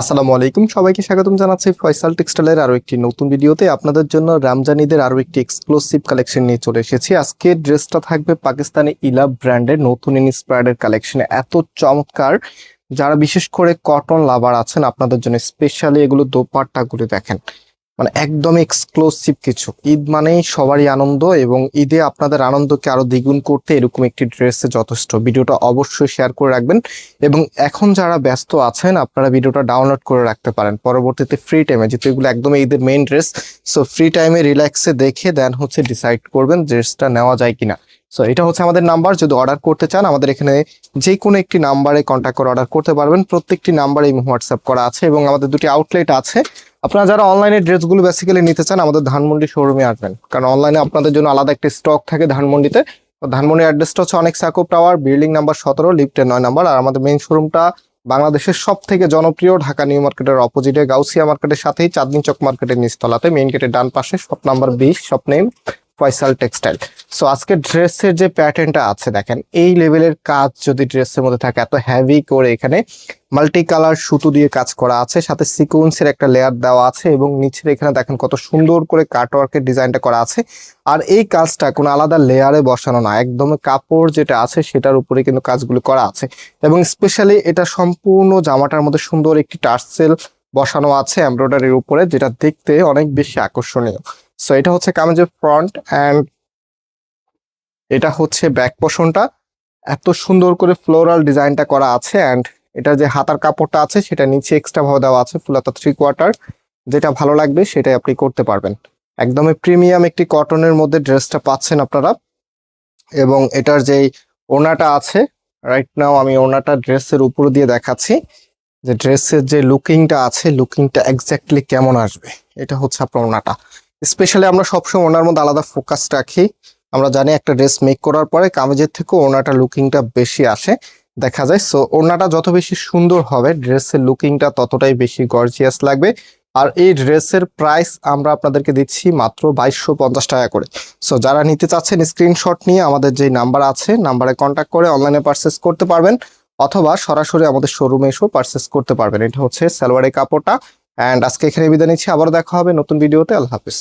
আসসালামু আলাইকুম। সবাইকে স্বাগতম জানাচ্ছি ফয়সাল টেক্সটাইলের আরও একটি নতুন ভিডিওতে। আপনাদের জন্য রামজানিদের আরও একটি এক্সক্লুসিভ কালেকশন নিয়ে চলে এসেছি। আজকে ড্রেসটা থাকবে পাকিস্তানি ইলা ব্র্যান্ডের নতুন ইনস্পায়ার্ডের কালেকশনে এত চমৎকার। যারা বিশেষ করে কটন লাভার আছেন, আপনাদের জন্য স্পেশালি এগুলো দোপাট্টাগুলো দেখেন। মানে একদম এক্সক্লুসিভ কিছু। ঈদ মানেই সবারই আনন্দ এবং ঈদে আপনাদের আনন্দকে আরও দ্বিগুণ করতে এরকম একটি ড্রেসে যথেষ্ট। ভিডিওটা অবশ্যই শেয়ার করে রাখবেন এবং এখন যারা ব্যস্ত আছেন, আপনারা ভিডিওটা ডাউনলোড করে রাখতে পারেন। পরবর্তীতে ফ্রি টাইমে যেহেতু এগুলো একদম ঈদের মেইন ড্রেস সো ফ্রি টাইমে রিল্যাক্সে দেখে দেন হচ্ছে ডিসাইড করবেন ড্রেসটা নেওয়া যায় কিনা। সো এটা হচ্ছে আমাদের নাম্বার যদি অর্ডার করতে চান, আমাদের এখানে যে কোনো একটি নাম্বারে কন্ট্যাক্ট করে অর্ডার করতে পারবেন। প্রত্যেকটি নাম্বারে হোয়াটসঅ্যাপ করা আছে এবং আমাদের দুটি আউটলেট আছে। আপনারা যারা অনলাইনে ড্রেসগুলো বেসিক্যালি নিতে চান, আমাদের ধানমন্ডি শোরুমে আসবেন। কারণ অনলাইনে আপনাদের জন্য আলাদা একটা স্টক থাকে ধানমন্ডিতে। তো ধানমন্ডির অ্যাড্রেসটা হচ্ছে অনেক সাকো টাওয়ার বিল্ডিং নাম্বার সতেরো লিফটের নয় নাম্বার আর আমাদের মেইন শোরুমটা বাংলাদেশের সব থেকে জনপ্রিয়, ঢাকা নিউ মার্কেটের অপোজিটে গাউসিয়া মার্কেটের সাথেই, চাঁদনি চক মার্কেটের নিচতলাতে মেইন গেটের ডান পাশে শপ নাম্বার বিশ shop name Faisal textile. So আজকে ড্রেসের যে প্যাটার্নটা আছে, দেখেন, এই লেভেলের কাজ যদি ড্রেসের মধ্যে থাকে, এত হ্যাভি করে এখানে মাল্টি কালার সুতো দিয়ে কাজ করা আছে, সাথে সিকোয়েন্সের একটা লেয়ার দেওয়া আছে এবং নিচের এখানে দেখেন কত সুন্দর করে কাটওয়ার্কের ডিজাইনটা করা আছে। আর এই কাজটা কোনো আলাদা লেয়ারে বসানো না, একদম কাপড় যেটা আছে সেটার উপরে কিন্তু কাজগুলো করা আছে। এবং স্পেশালি এটা সম্পূর্ণ জামাটার মধ্যে সুন্দর একটি টার্সেল বসানো আছে এমব্রয়ডারির উপরে, যেটা দেখতে অনেক বেশি আকর্ষণীয়। সো এটা হচ্ছে কামেজের ফ্রন্ট অ্যান্ড এটা হচ্ছে ব্যাক পোর্শনটা এত সুন্দর করে ফ্লোরাল ডিজাইনটা করা আছে অ্যান্ড এটা যে হাতার কাপড়টা আছে, সেটা নিচে এক্সট্রা ভাবে দেওয়া আছে ফুলাতা থ্রি কোয়ার্টার যেটা ভালো লাগবে, সেটাই আপনি করতে পারবেন। একদমই প্রিমিয়াম একটি কটনের মধ্যে ড্রেসটা পাচ্ছেন আপনারা। এবং এটার যেই ওনাটা আছে রাইট নাও আমি ওনাটা ড্রেসের উপর দিয়ে দেখাচ্ছি। যে ড্রেসের যে লুকিংটা আছে লুকিংটা এক্স্যাক্টলি কেমন আসবে, এটা হচ্ছে আপনার ওনাটা। স্পেশালি আমরা সবসময় ওনার মধ্যে আলাদা ফোকাস রাখি। আমরা জানি একটা ড্রেস মেক করার পরে কামেজের থেকে ওনাটা লুকিংটা বেশি আসে, দেখা যায়। সো ওনাটা যত বেশি সুন্দর হবে ড্রেসের লুকিংটা ততটাই বেশি গর্জিয়াস লাগবে। আর এই ড্রেসের প্রাইস আমরা আপনাদেরকে দিচ্ছি মাত্র বাইশশো পঞ্চাশ টাকা করে। সো যারা নিতে চাচ্ছেন স্ক্রিনশট নিয়ে আমাদের যে নাম্বার আছে নাম্বারে কন্ট্যাক্ট করে অনলাইনে পারচেস করতে পারবেন। অথবা সরাসরি আমাদের শোরুমে এসেও পারচেস করতে পারবেন। এটা হচ্ছে সালোয়ারের কাপড়টা। অ্যান্ড আজকে এখানে বিদায় নিচ্ছি। আবার দেখা হবে নতুন ভিডিওতে। আল্লাহ হাফিজ।